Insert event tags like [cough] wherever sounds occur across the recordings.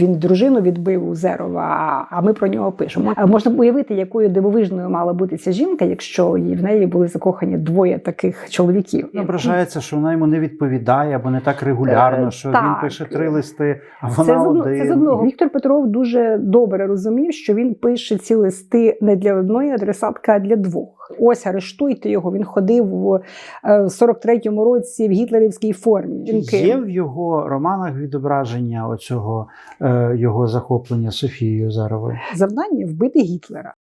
Він дружину відбив у Зерова, а ми про нього пишемо. Можна уявити, якою дивовижною мала бути ця жінка, якщо в неї були закохані двоє таких чоловіків. Ображається, що вона йому не відповідає або не так регулярно, Е, що так. він пише три листи, а вона одно- один. це з одного. Віктор Петров дуже добре розумів, що він пише ці листи не для одної адресатки, а для двох. Ось арештуйте його. Він ходив е, 43-му році в гітлерівській формі. Жінки. Є в його романах відображення оцього е, його захоплення Софією Заровою? Завдання вбити Гітлера.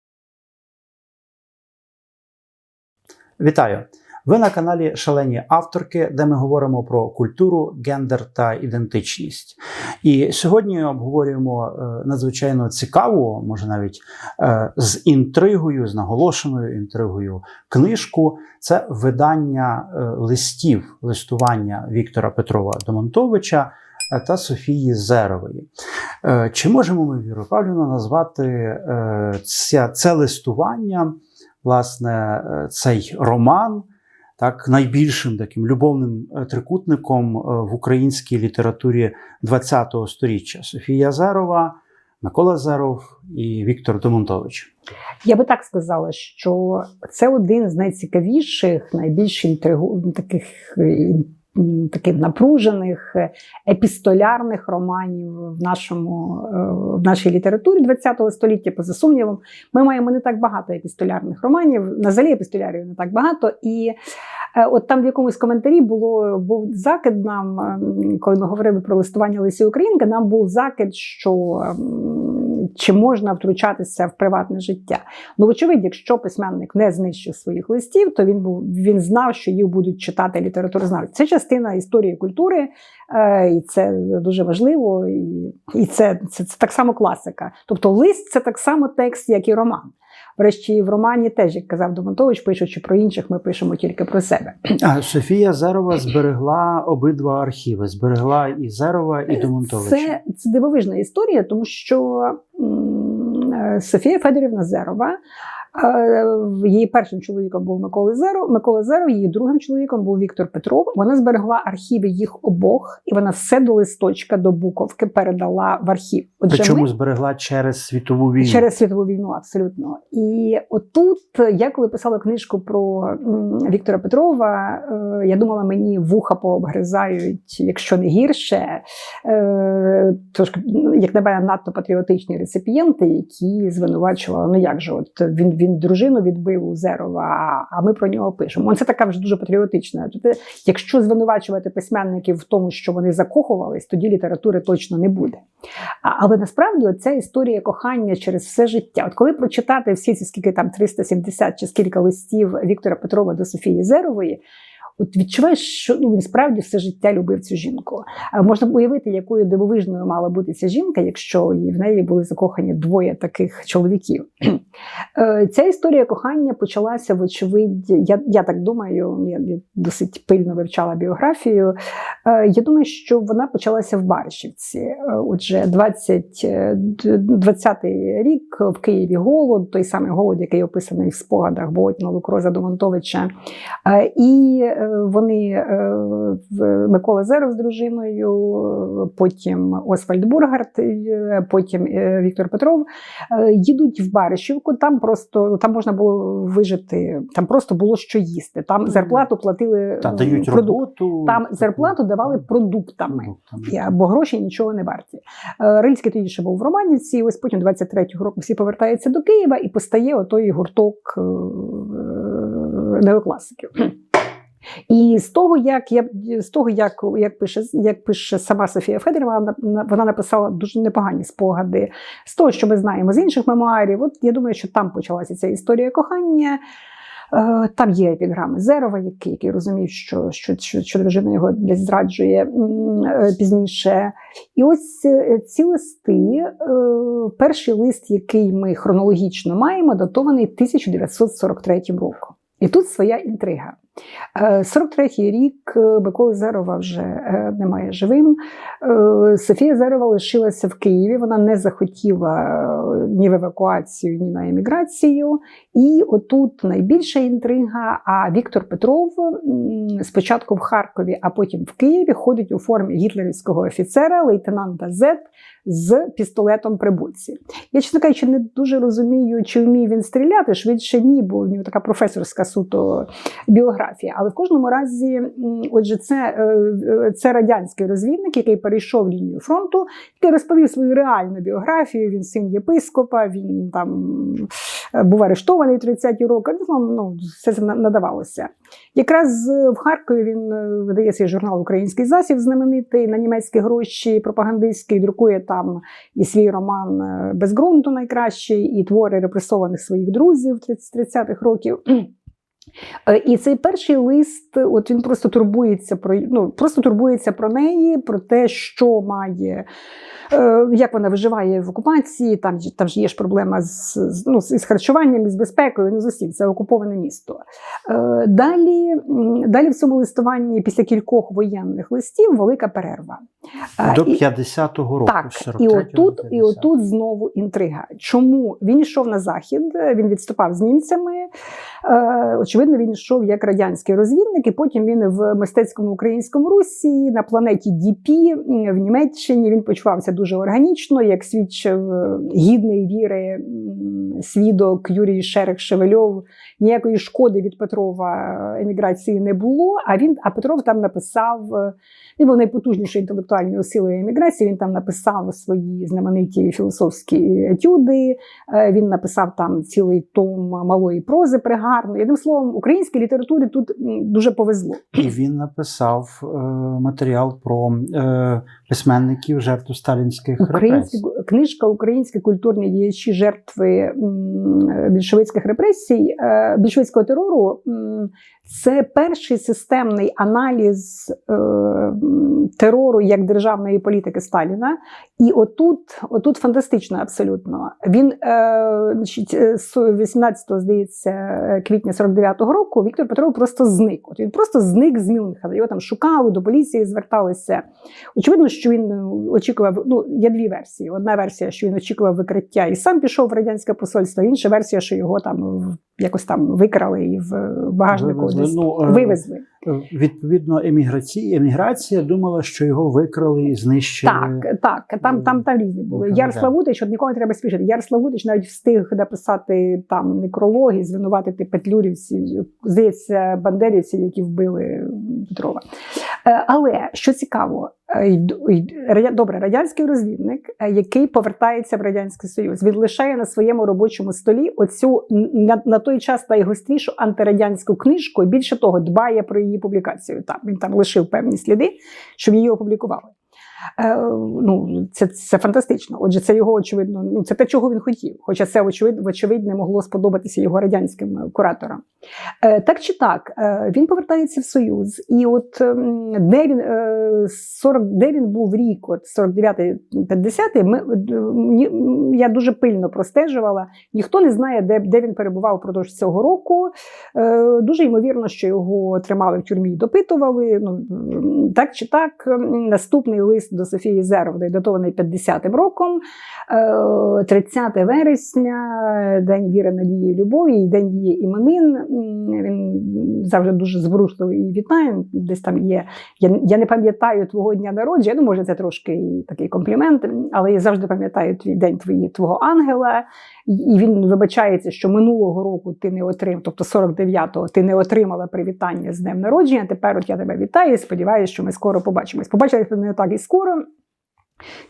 Вітаю! Ви на каналі Шалені авторки, де ми говоримо про культуру, гендер та ідентичність. І сьогодні обговорюємо е, надзвичайно цікаву, може навіть е, з інтригою, з наголошеною інтригою книжку. Це видання е, листів, листування Віктора Петрова Домонтовича е, та Софії Зерової. Е, Чи можемо ми, Віру Павлівна, назвати е, ця, це листування, власне, е, цей роман? Так, найбільшим таким любовним е, трикутником е, в українській літературі ХХ століття Софія Зерова, Микола Зеров і Віктор Домонтович. Я би так сказала, що це один з найцікавіших, найбільш інтригу таких. Таких напружених е, епістолярних романів в нашому е, в нашій літературі ХХ століття, поза сумнівом, ми маємо не так багато епістолярних романів. На залі епістолярів не так багато. І е, от там в якомусь коментарі було був закид нам, ем, коли ми говорили про листування Лисі Українки, нам був закид, що ем, чи можна втручатися в приватне життя. Ну, очевидь, якщо письменник не знищив своїх листів, то він був він знав, що їх будуть читати літературознавці. Це частина історії культури, е, і це дуже важливо. І, і це, це, це так само класика. Тобто, лист це так само текст, як і роман. Врешті в романі теж, як казав Домонтович, пишучи про інших, ми пишемо тільки про себе. А Софія Зерова зберегла обидва архіви: зберегла і Зерова, і Домонтовича. Це, це дивовижна історія, тому що м, Софія Федорівна Зерова. е, Її першим чоловіком був Микола Зеров. Микола Зеров, її другим чоловіком був Віктор Петров. Вона зберегла архіви їх обох, і вона все до листочка до буковки передала в архів. Отже, Причому ми- зберегла через світову війну. Через світову війну, абсолютно. І отут, я коли писала книжку про Віктора Петрова, е, я думала, мені вуха пообгризають, якщо не гірше, е, ну, як на мене, надто патріотичні реципієнти, які звинувачували, ну як же, от він, він дружину відбив у Зерова, а- а ми про нього пишемо. Це така вже дуже патріотична. Тобто, якщо звинувачувати письменників в тому, що вони закохувались, тоді літератури точно не буде. А- Але насправді ця історія кохання через все життя. От коли прочитати всі ці скільки там 370 чи скільки листів Віктора Петрова до Софії Зерової. От відчуваєш, що ну він справді все життя любив цю жінку. А можна уявити, якою дивовижною мала бути ця жінка, якщо в неї були закохані двоє таких чоловіків. Е, Ця історія кохання почалася, вочевидь, я, я так думаю, я, я досить пильно вивчала біографію. Е, Я думаю, що вона почалася в Баришівці. Е, Отже, 20, е, 20-й рік в Києві голод, той самий голод, який описаний в спогадах Болотіна Лукроза Домонтовича. Е, І е, вони е, Микола Зеров з дружиною, е, потім Освальд Бургарт, е, потім е, Віктор Петров е, їдуть в Баришівку. Там просто там можна було вижити, там просто було що їсти. Там зарплату платили Та дають продукт. роботу. Там зарплату давали продуктами. продуктами. Я- Бо гроші нічого не варті. Е, Рильський тоді ще був в Романівці, і ось потім 23-го року всі повертаються до Києва і постає отой гурток е, неокласиків. І з того, як я з того, як, як пише як пише сама Софія Федорова, вона, вона написала дуже непогані спогади з того, що ми знаємо з інших мемуарів. От я думаю, що там почалася ця історія кохання. Е, Там є епіграми Зерова, який, який розумів, що, що, що, що дружина його десь зраджує е, пізніше. І ось е, ці листи, перший лист, який ми хронологічно маємо, датований 1943 роком. І тут своя інтрига. Е, 43-й рік е, Миколи Зерова вже е, немає живим. Е, Софія Зерова лишилася в Києві. Вона не захотіла е, ні в евакуацію, ні на еміграцію. І отут найбільша інтрига. А Віктор Петров спочатку в Харкові, а потім в Києві ходить у формі гітлерівського офіцера, лейтенанта Зет з пістолетом при боці. Я, чесно кажучи, не дуже розумію, чи вміє він стріляти. Швидше ні, бо в нього така професорська суто біографія. Але в кожному разі, отже, це, е, е, це радянський розвідник, який перейшов лінію фронту, який розповів свою реальну біографію. Він син єпископа, він там е, був арештований в 30-ті роки. Ну, Ну, все це надавалося. Якраз в Харкові він видає свій журнал Український засіб знаменитий на німецькі гроші, пропагандистський, друкує там і свій роман Без ґрунту найкращий, і твори репресованих своїх друзів 30-х років. Е, І цей перший лист, от він просто турбується про ну, просто турбується про неї, про те, що має, е, як вона виживає в окупації. Там, там ж є ж проблема з, ну, з харчуванням з безпекою. Ну, з усім, це окуповане місто. Е, Далі, далі в цьому листуванні, після кількох воєнних листів, велика перерва. До 50-го року. так, і 43-го отут, і отут знову інтрига. Чому він йшов на захід? Він відступав з німцями. Е, очевидно, він йшов як радянський розвідник, і потім він в мистецькому українському русі на планеті DP в Німеччині він почувався дуже органічно, як свідчив е, гідний віри свідок Юрій Шерек Шевельов. Ніякої шкоди від Петрова е, еміграції не було. А він а Петров там написав. е, він був найпотужнішою інтелектуальною силою еміграції. Він там написав свої знамениті філософські етюди. Він написав там цілий том малої прози пригарної. Одним словом, українській літературі тут дуже повезло. І він написав е, матеріал про е, письменників жертв сталінських Українські репресій. книжка Українські культурні діячі жертви більшовицьких репресій, е, більшовицького терору. Це перший системний аналіз е, терору як державної політики Сталіна. І отут, отут фантастично абсолютно. Він е, значить, е, з 18 здається квітня 49-го року Віктор Петров просто зник. От він просто зник з Мюнхена. Його там шукали, до поліції зверталися. Очевидно, що він е, очікував. Ну, є дві версії. Одна версія, що він очікував викриття і сам пішов в радянське посольство. Інша версія, що його там якось там викрали і в багажнику Вивезли. десь Ну, е, вивезли. Е, Відповідно, еміграція, еміграція думала, що його викрали і знищили. Так, так, там, там, там різні були. Ну, Яр. Славутич, от нікого не треба спішити. Яр Славутич навіть встиг написати там некрологи, звинуватити петлюрівців, здається, бандерівців, які вбили Петрова. Е, Але що цікаво, е, добре, радянський розвідник, е, який повертається в радянський союз, він лишає на своєму робочому столі оцю на, на той час найгострішу антирадянську книжку. і Більше того, дбає про її публікацію. Там він там лишив певні сліди, щоб її опублікували. Е, ну, це, це фантастично. Отже, це його очевидно, ну це те, чого він хотів. Хоча це очевидно, вочевидь не могло сподобатися його радянським е, кураторам. Е, так чи так, він повертається в Союз, і от ем, де він е, 40, де він був рік, от 49-50, ми, я дуже пильно простежувала. Ніхто не знає, де, де він перебував впродовж цього року. Дуже ймовірно, що його тримали в тюрмі і допитували. Ну, так чи так, наступний лист до Софії Зерової, датований 50-м роком, е, 30 вересня, День віри, надії, любові, і День її іменин. Він завжди дуже зворушливий і вітає. Десь там є. Я, я не пам'ятаю твого дня народження. Ну, може, це трошки такий комплімент, але я завжди пам'ятаю твій день твої, твого ангела. І він вибачається, що минулого року ти не отримав, тобто 49-го, ти не отримала привітання з днем народження. Тепер от я тебе вітаю. і Сподіваюся, що ми скоро побачимось. Побачилися не так і скоро.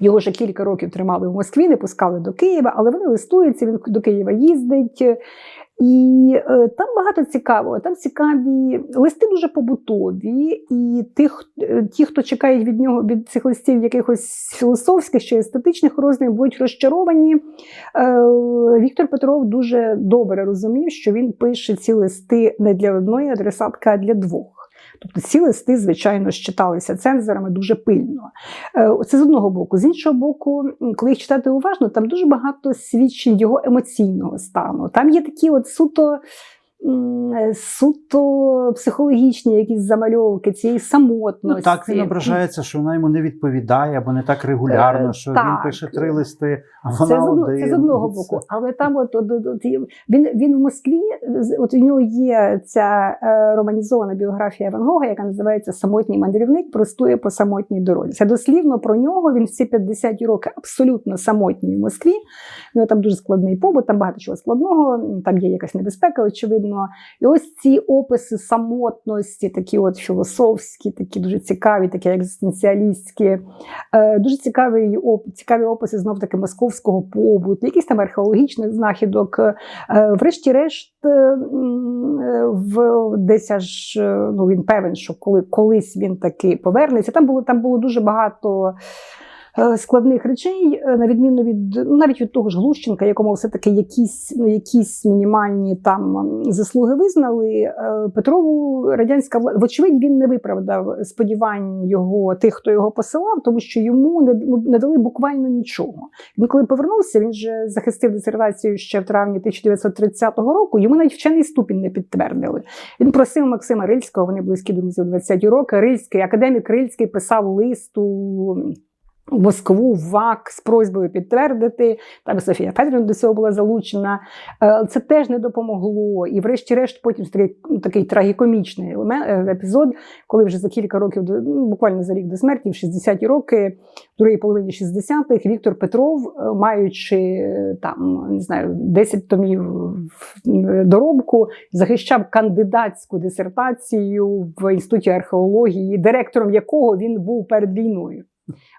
Його вже кілька років тримали в Москві, не пускали до Києва, але вони листуються. Він до Києва їздить. І е, там багато цікавого. Там цікаві листи дуже побутові, і тих, е, ті, хто чекають від нього від цих листів якихось філософських чи естетичних роздумів, будуть розчаровані. Е, Віктор Петров дуже добре розумів, що він пише ці листи не для одної адресатки, а для двох. Тобто ці листи, звичайно, щиталися цензорами дуже пильно. Е, Це з одного боку. З іншого боку, коли їх читати уважно, там дуже багато свідчень його емоційного стану. Там є такі от суто. Суто психологічні якісь замальовки цієї самотності. Ну, так він ображається, що вона йому не відповідає, або не так регулярно, Е, що він пише три листи, а Це вона з, один. це з одного боку. Але там, от, от, от, от, він, він в Москві, от у нього є ця е, романізована біографія Ван Гога, яка називається Самотній мандрівник простує по самотній дорозі. Це дослівно про нього. Він всі 50 роки абсолютно самотній в Москві. У нього там дуже складний побут, там багато чого складного, там є якась небезпека, очевидно. І ось ці описи самотності, такі от філософські, такі дуже цікаві, такі екзистенціалістські. Е, Дуже цікаві, цікаві описи знов таки московського побуту, якісь там археологічних знахідок. Е, Врешті-решт, е, в десь аж ну він певен, що коли колись він таки повернеться. Там було там було дуже багато. Е, Складних речей, е, на відміну від ну, навіть від того ж Глущенка, якому все-таки якісь, ну, якісь мінімальні там заслуги визнали. е, Петрову радянська влада, вочевидь, він не виправдав сподівань його тих, хто його посилав, тому що йому не, ну, не дали буквально нічого. Він коли повернувся, він же захистив дисертацію ще в травні 1930 року. Йому навіть вчений ступінь не підтвердили. Він просив Максима Рильського, вони близькі друзі у 20-ті роки. Рильський, академік Рильський писав лист у в Москву, ВАК з просьбою підтвердити. Там Софія Федорівна до цього була залучена. Е, Це теж не допомогло. І, врешті-решт, потім ну, такий трагікомічний е, епізод, коли вже за кілька років, ну, буквально за рік до смерті, в 60-ті роки, в другій половині 60-х, Віктор Петров, е, маючи там, не знаю, 10 томів доробку, захищав кандидатську дисертацію в інституті археології, директором якого він був перед війною.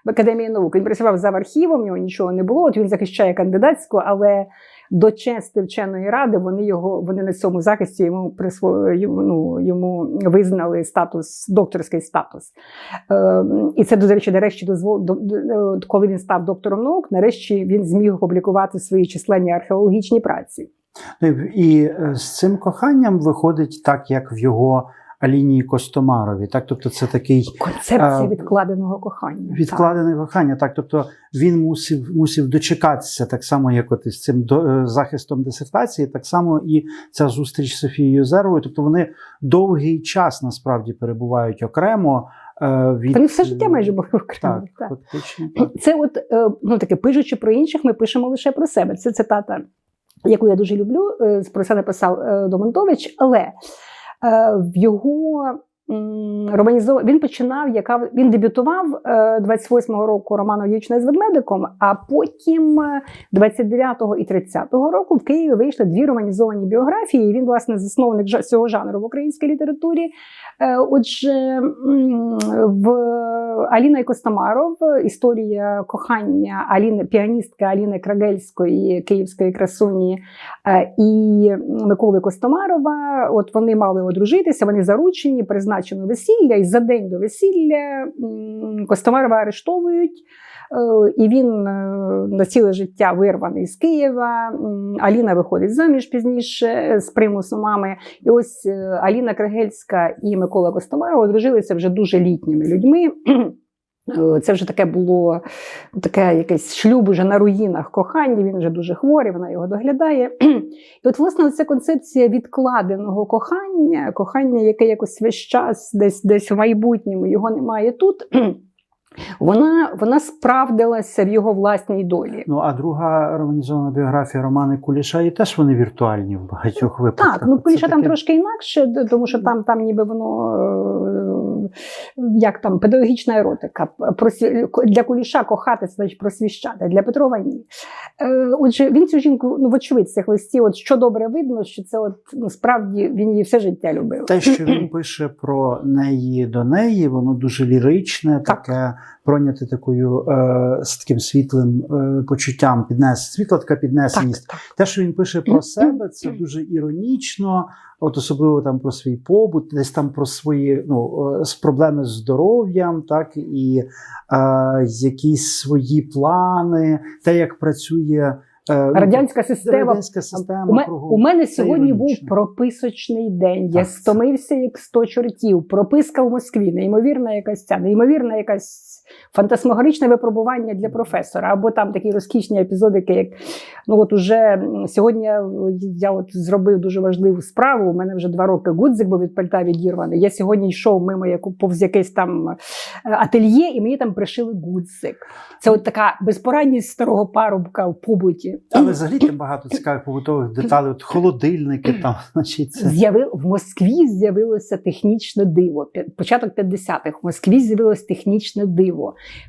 В академії наук він працював за архівом, в нього нічого не було. От він захищає кандидатську, але до чести вченої ради вони його вони на цьому захисті йому присво, ну, йому визнали статус, докторський статус. Е, і це, до речі, нарешті дозвол, до, до- коли він став доктором наук, нарешті він зміг опублікувати свої численні археологічні праці. Ну, і- І е, з цим коханням виходить так, як в його Алінії Костомарові. Так, тобто це такий Концепція А, відкладеного кохання. відкладене кохання. Так, тобто він мусив, мусив дочекатися так само, як от із цим до, е, захистом дисертації, так само і ця зустріч з Софією Зеровою. Тобто вони довгий час насправді перебувають окремо. е, Від, Вони все життя майже були окремо. Так, так. Так. Це от е, ну таке пишучи про інших, ми пишемо лише про себе. Це цитата, яку я дуже люблю. е, Про це написав е, Домонтович, але е, в його. Романізов... Він починав, яка він дебютував е, 28-го року романом Дівчина з ведмедиком, а потім е, 29-го і 30-го року в Києві вийшли дві романізовані біографії. І він, власне, засновник цього жанру в українській літературі. Е, Отже, в Аліна і Костомаров, історія кохання Аліни, піаністки Аліни Крагельської, київської красуні е, і Миколи Костомарова. От вони мали одружитися, вони заручені, призначено весілля, і за день до весілля Костомарова арештовують. Е, І він е, на ціле життя вирваний з Києва. Аліна виходить заміж пізніше е, з примусу мами. І ось Аліна Крагельська і Микола Костомаров одружилися вже дуже літніми людьми. Е, Це вже таке було таке якесь шлюб уже на руїнах кохання. Він вже дуже хворий, вона його доглядає. [clears throat] І от, власне, ця концепція відкладеного кохання, кохання, яке якось весь час десь десь в майбутньому його немає тут. Вона, вона справдилася в його власній долі. Ну а друга романізована біографія Романи Куліша, і теж вони віртуальні в багатьох випадках. Так, ну Куліша там трошки інакше, тому що там, там ніби воно е, як там педагогічна еротика. Для Куліша кохати значить просвіщати, для Петрова ні. Е, Отже, він цю жінку, ну, вочевидь, цих листів, от що добре видно, що це от ну, справді він її все життя любив. Те, що він пише про неї до неї, воно дуже ліричне, Так. таке пройняте такою е, з таким світлим е, почуттям, піднес, світла така піднесеність. так. Те, що він пише про себе, це дуже іронічно, от особливо там про свій побут, десь там про свої ну, е, з проблеми з здоров'ям, так і е, якісь свої плани, те, як працює. е, ну, Радянська система. радянська система. У, ме- у мене сьогодні був прописочний день. Я Так, це- стомився як сто чортів. Прописка в Москві, неймовірна якась ця, неймовірна якась фантасмагоричне випробування для професора, або там такі розкішні епізодики, як ну от уже сьогодні я, от зробив дуже важливу справу. У мене вже два роки гудзик був від пальта відірваний. Я сьогодні йшов мимо яку повз якесь там е, ательє, і мені там пришили гудзик. Це от така безпорадність старого парубка в побуті. Але взагалі там багато цікавих побутових деталей, от холодильники [clears throat] там, значить, це. З'явив в Москві з'явилося технічне диво. Початок 50-х. В Москві з'явилось технічне диво.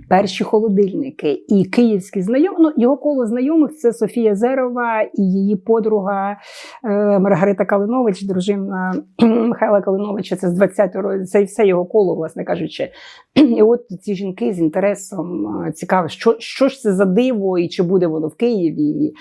Перші холодильники і київські знайомі. Ну, його коло знайомих це Софія Зерова і її подруга е, Маргарита Калинович, дружина [clears throat] Михайла Калиновича. Це з 20-го року. Це все його коло, власне кажучи. І от ці жінки з інтересом е, цікаво, що, що ж це за диво, і чи буде воно в Києві.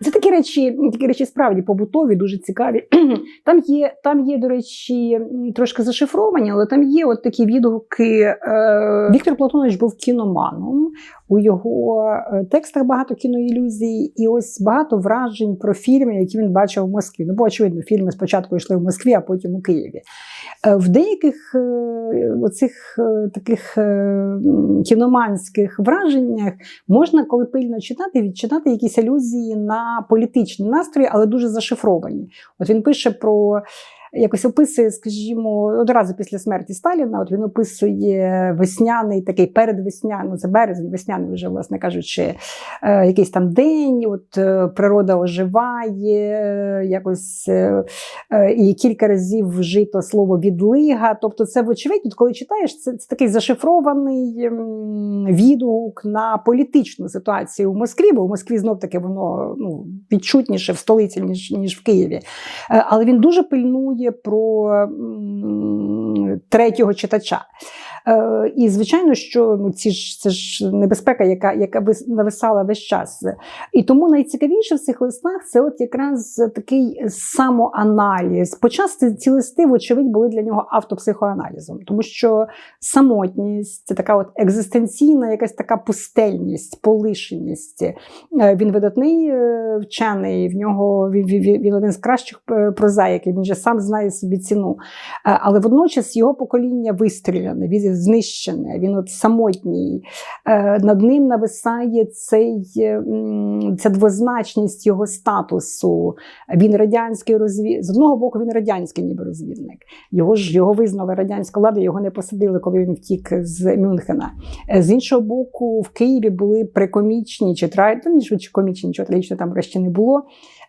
Це такі речі, такі речі справді побутові, дуже цікаві. [clears throat] Там є, там є, до речі, трошки зашифровані, але там є от такі відгуки. Е, Віктор Платонович був кіноманом. У його е, текстах багато кіноілюзій, і ось багато вражень про фільми, які він бачив в Москві. Ну, бо очевидно, фільми спочатку йшли в Москві, а потім у Києві. Е, В деяких е, оцих таких кіноманських враженнях можна, коли пильно читати, відчитати якісь алюзії на політичні настрої, але дуже зашифровані. От він пише про. Якось описує, скажімо, одразу після смерті Сталіна. От він описує весняний такий передвесняний, ну це березень, весняний вже, власне кажучи, е, якийсь там день. От е, природа оживає, е, якось і кілька разів вжито слово відлига. Тобто, це вочевидь, коли читаєш, це, це такий зашифрований відгук на політичну ситуацію в Москві, бо в Москві знов таки воно ну, відчутніше в столиці, ніж, ніж в Києві. Але він дуже пильнує про третього читача. Е, І звичайно, що ну ці ж це ж небезпека, яка, яка нависала весь час. І тому найцікавіше в цих листах це от якраз такий самоаналіз. Почасти ці листи, вочевидь, були для нього автопсихоаналізом, тому що самотність, це така от екзистенційна, якась така пустельність, полишеність. Е, Він видатний е, вчений, в нього він, один з кращих прозаїків, він же сам знає собі ціну. Але водночас його покоління вистріляне, знищене, він от самотній. Е, Над ним нависає цей, ця двозначність його статусу. Він радянський розвід... З одного боку, він радянський ніби розвідник. Його ж його визнала радянська влада, його не посадили, коли він втік з Мюнхена. Е, З іншого боку, в Києві були прикомічні чи тра... ні, комічні, нічого трагічного там врешті не було.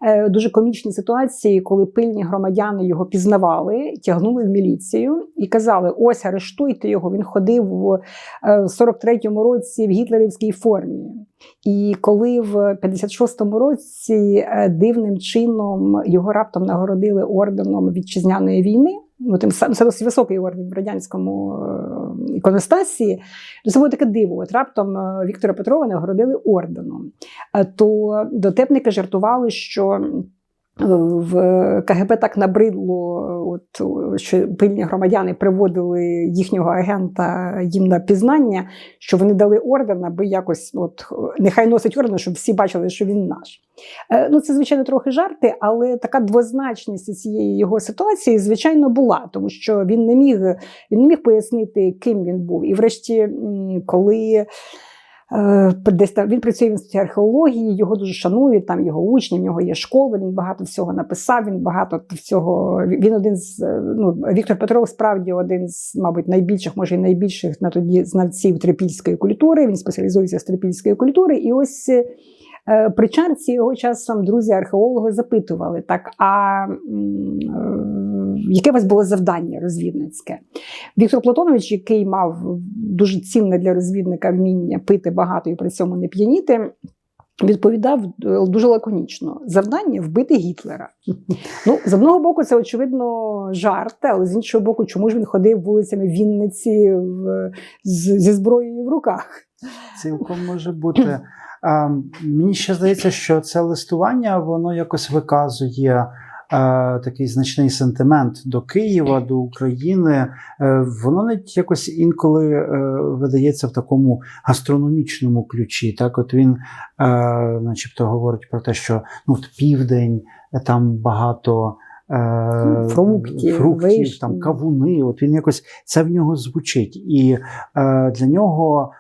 Е, Дуже комічні ситуації, коли пильні громадяни його пізнавали, тягнули в міліцію і казали: ось арештуйте його. Він ходив в е, 43-му році в гітлерівській формі. І коли в 56-му році е, дивним чином його раптом нагородили орденом вітчизняної війни. Ну, тим самим це досить високий орден в радянському е, іконостасі. Це було таке диво. От раптом Віктора Петрова нагородили орденом. То дотепники жартували, що в КГБ так набридло, е, от, е, що пильні громадяни приводили їхнього агента їм на пізнання, що вони дали орден, аби якось от, е, нехай носить орден, щоб всі бачили, що він наш. Е, Ну, це, звичайно, трохи жарти, але така двозначність цієї його ситуації, звичайно, була, тому що він не міг, він не міг пояснити, ким він був. І врешті, коли Е, він працює в інституті археології, його дуже шанують, там його учні, в нього є школа, він багато всього написав, він багато всього. Він один з е, ну, Віктор Петров справді один з, мабуть, найбільших, може, і найбільших на тоді знавців трипільської культури. Він спеціалізується з трипільської культури. І ось е, при чарці його часом друзі-археологи запитували: так, а е, яке у вас було завдання розвідницьке? Віктор Платонович, який мав дуже цінне для розвідника вміння пити багато і при цьому не п'яніти, відповідав е, дуже лаконічно: завдання вбити Гітлера. Ну, з одного боку, це очевидно жарт, але з іншого боку, чому ж він ходив вулицями Вінниці в, з, зі зброєю в руках? Цілком може бути. Мені ще здається, що це листування воно якось виказує е, такий значний сентимент до Києва, до України. Е, воно навіть якось інколи е, видається в такому гастрономічному ключі. Так, от він, начебто, говорить про те, що ну, от південь там багато. Ну, фруктів, вишні. там кавуни. От він якось це в нього звучить, і е, для нього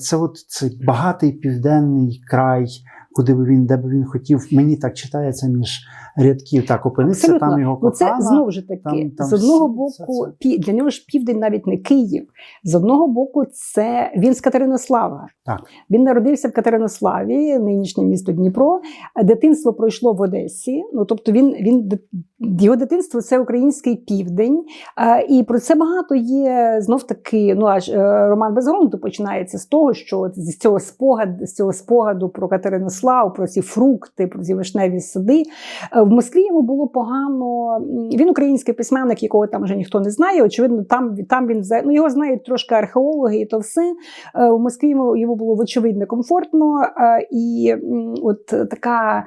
це от цей багатий південний край, куди би він, де би він хотів. Мені так читається між рядків. Так опиниться Абсолютно. там його Ну, це знову ж таки там- там з одного всі- боку, це- для нього ж південь навіть не Київ. З одного боку, це він з Катеринослава. Так. Він народився в Катеринославі, нинішнє місто Дніпро. Дитинство пройшло в Одесі. Ну тобто, він він його дитинство це український південь. І про це багато є знов таки. Ну аж е, роман без ґрунту починається з того, що з цього спогаду, з цього спогаду про Катеринослав, про ці фрукти, про ці вишневі сади. Е, В Москві йому було погано. Він український письменник, якого там вже ніхто не знає. Очевидно, там, там він ну, його знають трошки археологи, і то все. В Москві йому, йому було вочевидь некомфортно. е, І от така.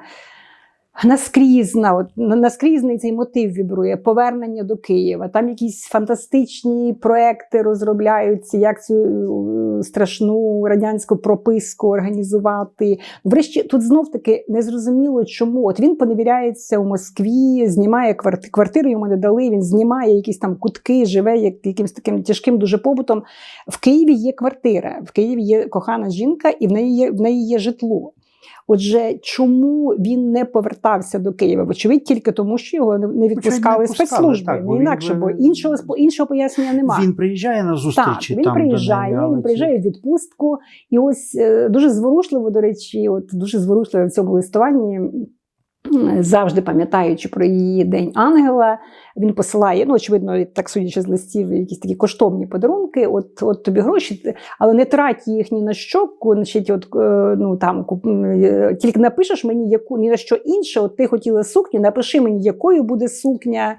Наскрізна, от наскрізний цей мотив вібрує повернення до Києва. Там якісь фантастичні проекти розробляються, як цю е, страшну радянську прописку організувати. Врешті тут знов таки незрозуміло, чому. От він поневіряється у Москві, знімає кварти- квартири йому не дали. Він знімає якісь там кутки, живе як якимось таким тяжким дуже побутом. В Києві є квартира, в Києві є кохана жінка, і в неї є в неї є житло. Отже, чому він не повертався до Києва? Вочевидь, тільки тому, що його не- відпускали спецслужби. так, бо він інакше, бо іншого іншого пояснення немає. Він приїжджає на Так, він там, приїжджає, він приїжджає в відпустку, і ось е, дуже зворушливо, до речі, от дуже зворушливо в цьому листуванні. Завжди пам'ятаючи про її день ангела, він посилає, ну очевидно, так судячи з листів, якісь такі коштовні подарунки. От, от тобі гроші, але не трать їх ні на що. Значить, от е, ну там куп- е, тільки напишеш мені яку ні на що інше. От ти хотіла сукню, напиши мені, якою буде сукня.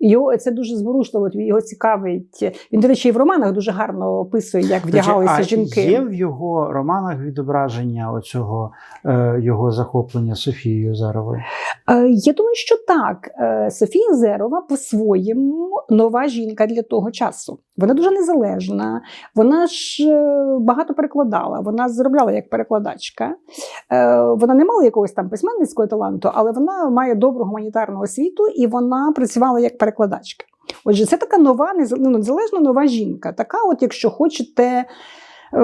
Його це дуже зворушливо. Його цікавить. Він, до речі, і в романах дуже гарно описує, як вдягалися а жінки. Є в його романах відображення оцього е, його захоплення Софією Заровою? Е, Я думаю, що так. Е, Софія Зерова по-своєму нова жінка для того часу. Вона дуже незалежна. Вона ж е, багато перекладала. Вона заробляла як перекладачка. Вона не мала якогось там письменницького таланту, але вона має добру гуманітарну освіту і вона працювала як перекладачка. Отже, це така нова, ну, незалежна нова жінка. Така, от, якщо хочете. Е,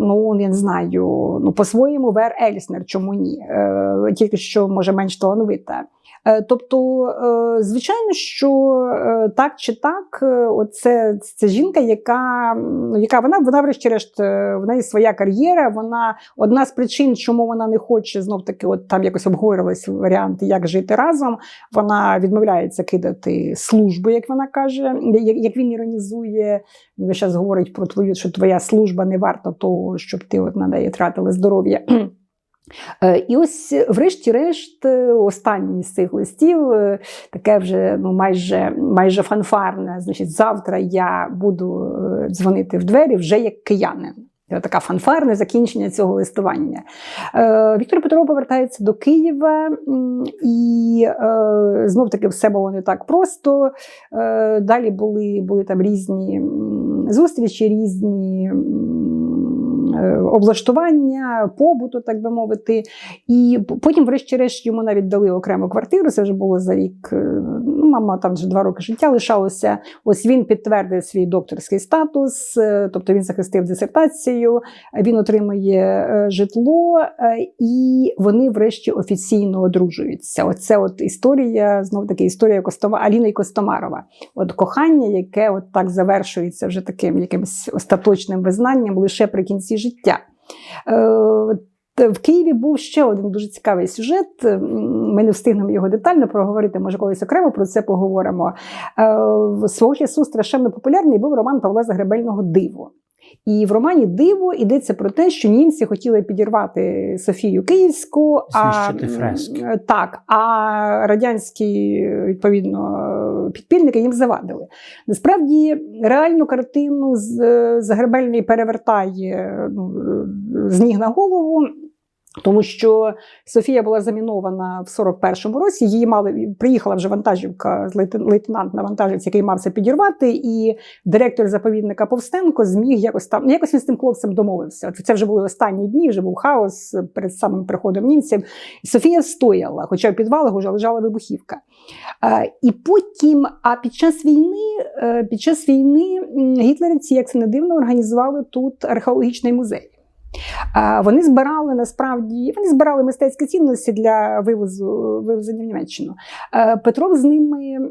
Ну, не знаю, ну по-своєму Вер Ельснер, чому ні? Е, Тільки що може менш талановита. Е, Тобто, е, звичайно, що е, так чи так, оце це жінка, яка, яка вона, вона, врешті-решт, в неї своя кар'єра. Вона одна з причин, чому вона не хоче знов таки, от там якось обговорювалися варіанти, як жити разом. Вона відмовляється кидати службу, як вона каже, як він іронізує. Він зараз говорить про твою, що твоя служба не варта того, щоб ти от на неї тратила здоров'я. Е, І ось, врешті-решт, е, останній з цих листів, е, таке вже ну, майже, майже фанфарне. Значить, завтра я буду дзвонити в двері вже як киянин. Така фанфарне закінчення цього листування. Віктор Петров повертається до Києва, і е, знов таки все було не так просто. Далі були, були там різні зустрічі, різні облаштування, побуту, так би мовити. І потім, врешті-решт, йому навіть дали окрему квартиру. Це вже було за рік. Мама там вже два роки життя лишалося. Ось він підтвердив свій докторський статус, е, тобто він захистив дисертацію, він отримує е, житло, е, і вони, врешті, офіційно одружуються. Оце от історія, знов таки історія Костома Аліни Костомарова. От кохання, яке от так завершується вже таким якимось остаточним визнанням лише при кінці життя. Е, В Києві був ще один дуже цікавий сюжет. Ми не встигнемо його детально проговорити. Може, колись окремо про це поговоримо. Е, в Свого часу страшенно популярний був роман Павла Загребельного Диво. І в романі Диво йдеться про те, що німці хотіли підірвати Софію Київську, а фрески. так, а радянські відповідно підпільники їм завадили. Насправді реальну картину з Загребельний перевертає ну, з ніг на голову. Тому що Софія була замінована в 41-му році. Її мали приїхала вже вантажівка лейтенант на вантажівці, який мав це підірвати, і директор заповідника Повстенко зміг якось там якось він з тим хлопцем домовився. Це вже були останні дні, вже був хаос перед самим приходом німців. Софія встояла, хоча в підвалах вже лежала вибухівка. І потім, а під час війни, е, під час війни гітлерівці, як це не дивно, організували тут археологічний музей. Вони збирали насправді вони збирали мистецькі цінності для вивозу вивезення в Німеччину. Е, Петров з ними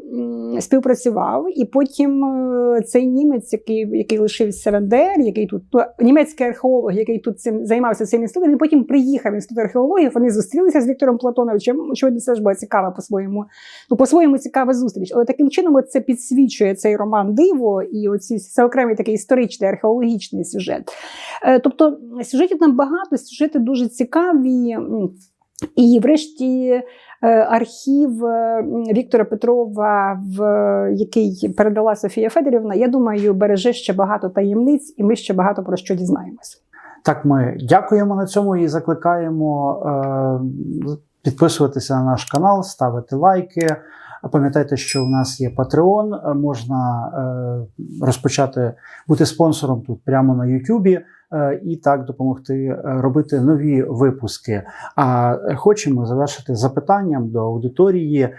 співпрацював, і потім е, цей німець, який, який лишився в НДР, який тут ну, німецький археолог, який тут цим займався цим інститутом, він потім приїхав в інститут археології. Вони зустрілися з Віктором Платоновичем. Очевидно, це ж була цікава по-своєму. Ну, по-своєму цікава зустріч. Але таким чином це підсвічує цей роман диво і оці це окремий такий історичний археологічний сюжет. Е, Тобто сюжетів там багато, сюжети дуже цікаві. І, врешті, е, архів е, Віктора Петрова, в який передала Софія Федорівна, я думаю, береже ще багато таємниць, і ми ще багато про що дізнаємося. Так, ми дякуємо на цьому і закликаємо е, підписуватися на наш канал, ставити лайки. Пам'ятайте, що у нас є Patreon, можна розпочати бути спонсором тут прямо на е, і так допомогти е, робити нові випуски. А е, хочемо завершити запитанням до аудиторії. Е,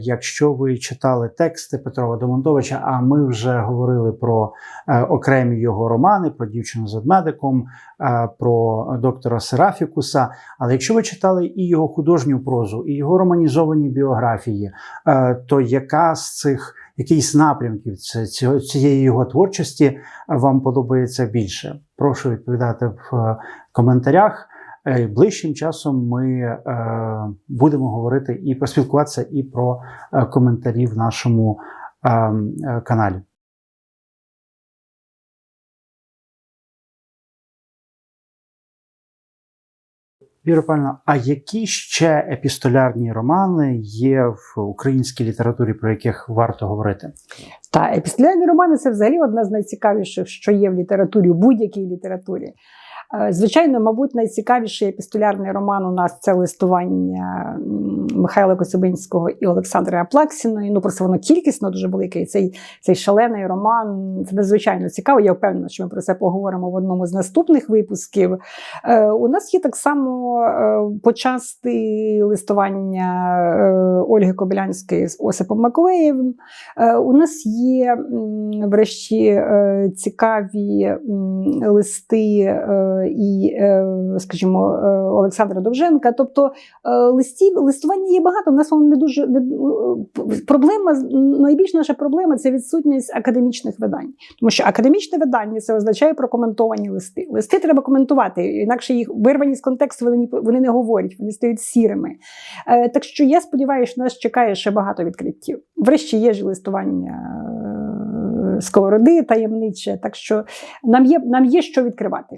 Якщо ви читали тексти Петрова Домонтовича, а ми вже говорили про е, окремі його романи, про дівчину з ведмедиком, е, про доктора Серафікуса. Але якщо ви читали і його художню прозу, і його романізовані біографії, е, то яка з цих який з напрямків ці- цієї його творчості вам подобається більше? Прошу відповідати в е, коментарях. Е, Ближчим часом ми е, будемо говорити і поспілкуватися, і про коментарі в нашому е, е, каналі. Віра Павлівна, а які ще епістолярні романи є в українській літературі, про яких варто говорити? Та епістолярні романи це взагалі одна з найцікавіших, що є в літературі, в будь-якій літературі. Е, Звичайно, мабуть, найцікавіший епістолярний роман у нас це листування Михайла Коцюбинського і Олександра Аплаксіної. Ну, просто воно кількісно дуже велике. І цей, цей шалений роман це надзвичайно цікаво. Я впевнена, що ми про це поговоримо в одному з наступних випусків. Е, У нас є так само е, почасти листування Ольги Кобилянської з Осипом Маковеєвим. У нас є врешті цікаві листи і, е, скажімо, е, Олександра Довженка. Тобто е, листів, листування є багато. У нас воно не дуже не, е, проблема. Найбільш наша проблема це відсутність академічних видань. Тому що академічне видання це означає прокоментовані листи. Листи треба коментувати, інакше їх вирвані з контексту, вони, вони не говорять, вони стають сірими. Так що я сподіваюся, що нас чекає ще багато відкриттів. Врешті є ж листування сковороди таємниче, так що нам є, нам є що відкривати.